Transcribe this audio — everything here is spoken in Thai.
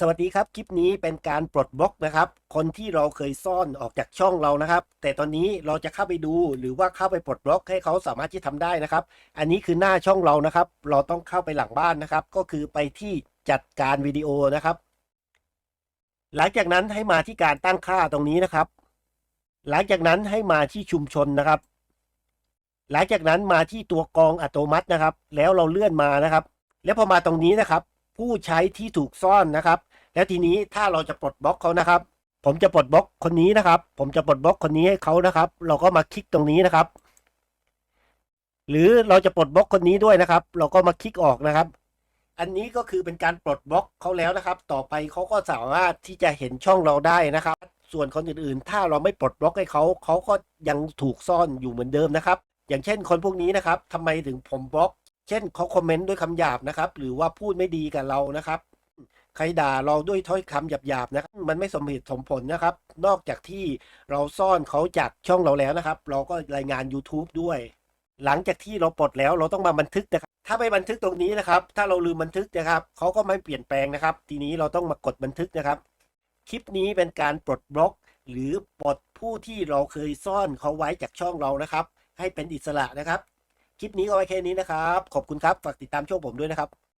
สวัสดีครับคลิปนี้เป็นการปลดบล็อกนะครับ คนที่เราเคยซ่อนออกจากช่องเรานะครับ แต่ตอนนี้เราจะเข้าไปดูหรือว่าเข้าไปปลดบล็อกให้เขาสามารถที่ทำได้นะครับ อันนี้คือหน้าช่องเรานะครับ เราต้องเข้าไปหลังบ้านนะครับ ก็คือไปที่จัดการวิดีโอนะครับ หลังจากนั้นให้มาที่การตั้งค่าตรงนี้นะครับ หลังจากนั้นให้มาที่ชุมชนนะครับ หลังจากนั้นมาที่ตัวกรองอัตโนมัตินะครับ แล้วเราเลื่อนมานะครับ แล้วพอมาตรงนี้นะครับ ผู้ใช้ที่ถูกซ่อนนะครับ แล้วทีนี้ถ้าเราจะปลดบล็อกเขานะครับ ผมจะปลดบล็อกคนนี้นะครับ ผมจะปลดบล็อกคนนี้ให้เขานะครับ เราก็มาคลิกตรงนี้นะครับ หรือเราจะปลดบล็อกคนนี้ด้วยนะครับ เราก็มาคลิกออกนะครับ อันนี้ก็คือเป็นการปลดบล็อกเขาแล้วนะครับ ต่อไปเขาก็สามารถที่จะเห็นช่องเราได้นะครับ ส่วนคนอื่นๆ ถ้าเราไม่ปลดบล็อกให้เขาเขาก็ยังถูกซ่อนอยู่เหมือนเดิมนะครับ อย่างเช่นคนพวกนี้นะครับทำไมถึงผมบล็อก เช่นเขาคอมเมนต์ด้วยคำหยาบนะครับ หรือว่าพูดไม่ดีกับเรานะครับ ใครด่าเราด้วยถ้อยคำหยาบๆนะครับ มันไม่สมเหตุสมผลนะครับ นอกจากที่เราซ่อนเขาจากช่องเราแล้วนะครับ เราก็รายงาน YouTube ด้วย หลังจากที่เราปลดแล้วเราต้องมาบันทึกนะครับ ถ้าไม่บันทึกตรงนี้นะครับ ถ้าเราลืมบันทึกนะครับเขาก็ไม่เปลี่ยนแปลงนะครับ ทีนี้เราต้องมากดบันทึกนะครับ คลิปนี้เป็นการปลดบล็อก หรือปลดผู้ที่เราเคยซ่อนเขาไว้จากช่องเรานะครับ ให้เป็นอิสระนะครับ คลิปนี้ก็ไว้แค่นี้นะครับ ขอบคุณครับ ฝากติดตามช่องผมด้วยนะครับ